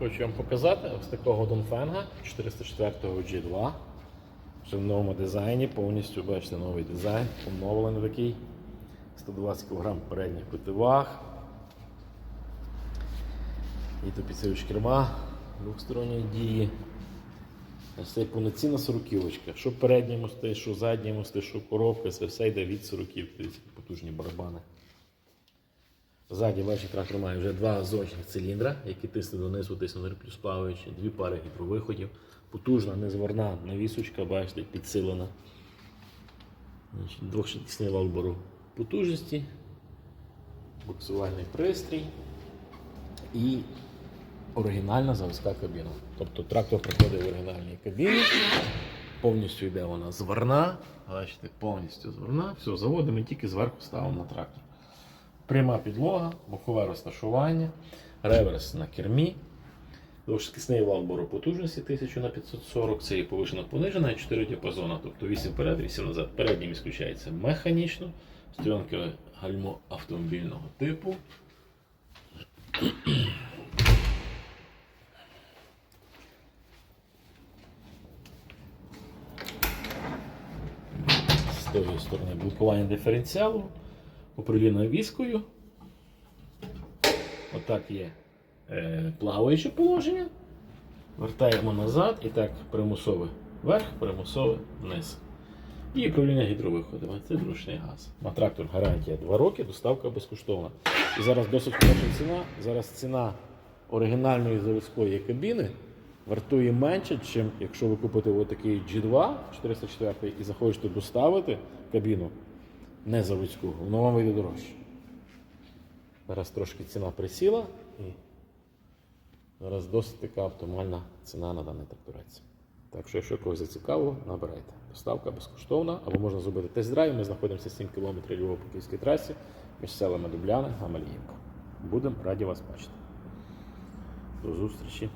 Хочу вам показати ось такого Донфенга 404 G2. Вже в новому дизайні, повністю бачите новий дизайн, оновлений такий. 120 кг передніх противаг. І до підсилювач керма двохсторонньої дії. Ось це повноцінна сороківочка. Що передні мости, що задні мости, що коробка, це все йде від сороків. Потужні барабани. Ззаді, бачите, трактор має вже два зочних циліндра, які тиснуть донизу, тиснуть плюс плаваючі, дві пари гідровиходів. Потужна, незварна навісочка, бачите, підсилена. Двохшвидкісний валбору потужності, буксувальний пристрій і оригінальна заводська кабіна. Тобто трактор приходить в оригінальній кабіні, повністю йде вона зварна, бачите, повністю зварна. Все, заводимо тільки зверху ставимо на трактор. Пряма підлога, бокове розташування, реверс на кермі. Двошкісний вал бору потужності 1000 на 540, це є повишена понижена і 4 діапазона, тобто 8 вперед, 8 назад. Переднім ісключається механічно, стрілянки гальмо автомобільного типу. З тої сторони блокування диференціалу, управління віскою. Отак є е, плаваюче положення. Вертаємо назад і так примусове вверх, примусове вниз. І управління гідровиходами. Це зручний газ. На трактор гарантія 2 роки, доставка безкоштовна. І зараз досить хороша ціна. Зараз ціна оригінальної заводської кабіни вартує менше, ніж якщо ви купите отакий G2 404 і захочете доставити кабіну не заводську, воно вам вийде дорожче. Зараз трошки ціна присіла і зараз досить така оптимальна ціна на даний тракторець. Так що, якщо когось зацікавило, набирайте. Доставка безкоштовна, або можна зробити тест-драйв. Ми знаходимося 7 км Львова по Київській трасі між селами Дубляни, Гамаліївка. Будемо раді вас бачити. До зустрічі.